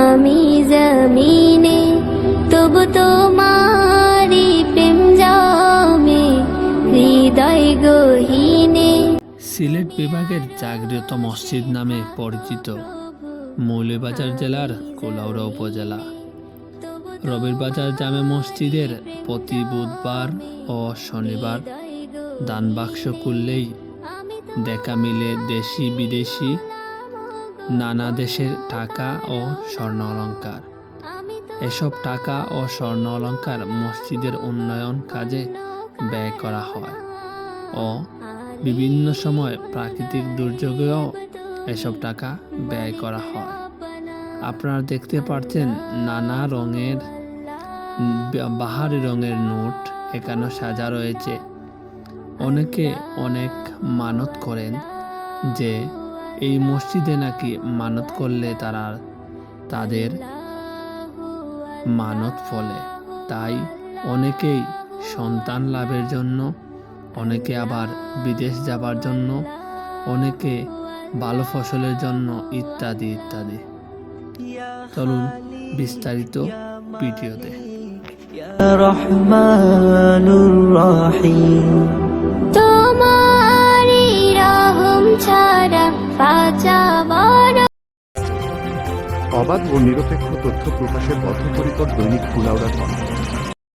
আমি জমিনে, তবু তোমারি প্রেম জমে, হৃদয় গহীনে। সিলেট বিভাগের জাগ্রত মসজিদ নামে পরিচিত মৌলভীবাজার জেলার কোলাউড়া উপজেলা। রবিরবাজার জামে মসজিদের প্রতি বুধবার ও শনিবার দান বাক্স খুললেই দেখা মিলে দেশি বিদেশি নানা দেশের টাকা ও স্বর্ণ অলঙ্কার এসব টাকা ও স্বর্ণ অলঙ্কার মসজিদের উন্নয়ন কাজে ব্যয় করা হয় ও বিভিন্ন সময় প্রাকৃতিক দুর্যোগেও এসব টাকা ব্যয় করা হয়। আপনারা দেখতে পাচ্ছেন নানা রঙের, বাহারি রঙের নোট এখানে সাজা রয়েছে। অনেকে অনেক মানত করেন যে এই মসজিদে নাকি মানত করলে তারা তাদের মানত ফলে। তাই অনেকেই সন্তান লাভের জন্য, অনেকে আবার বিদেশ যাবার জন্য, অনেকে ভালো ফসলের জন্য ইত্যাদি ইত্যাদি। চলুন বিস্তারিত ভিডিওতে। রহমানুর রহিম। অবাধ ও নিরপেক্ষ তথ্য প্রকাশের বদ্ধপরিকর দৈনিক কুলাউড়া কণ্ঠ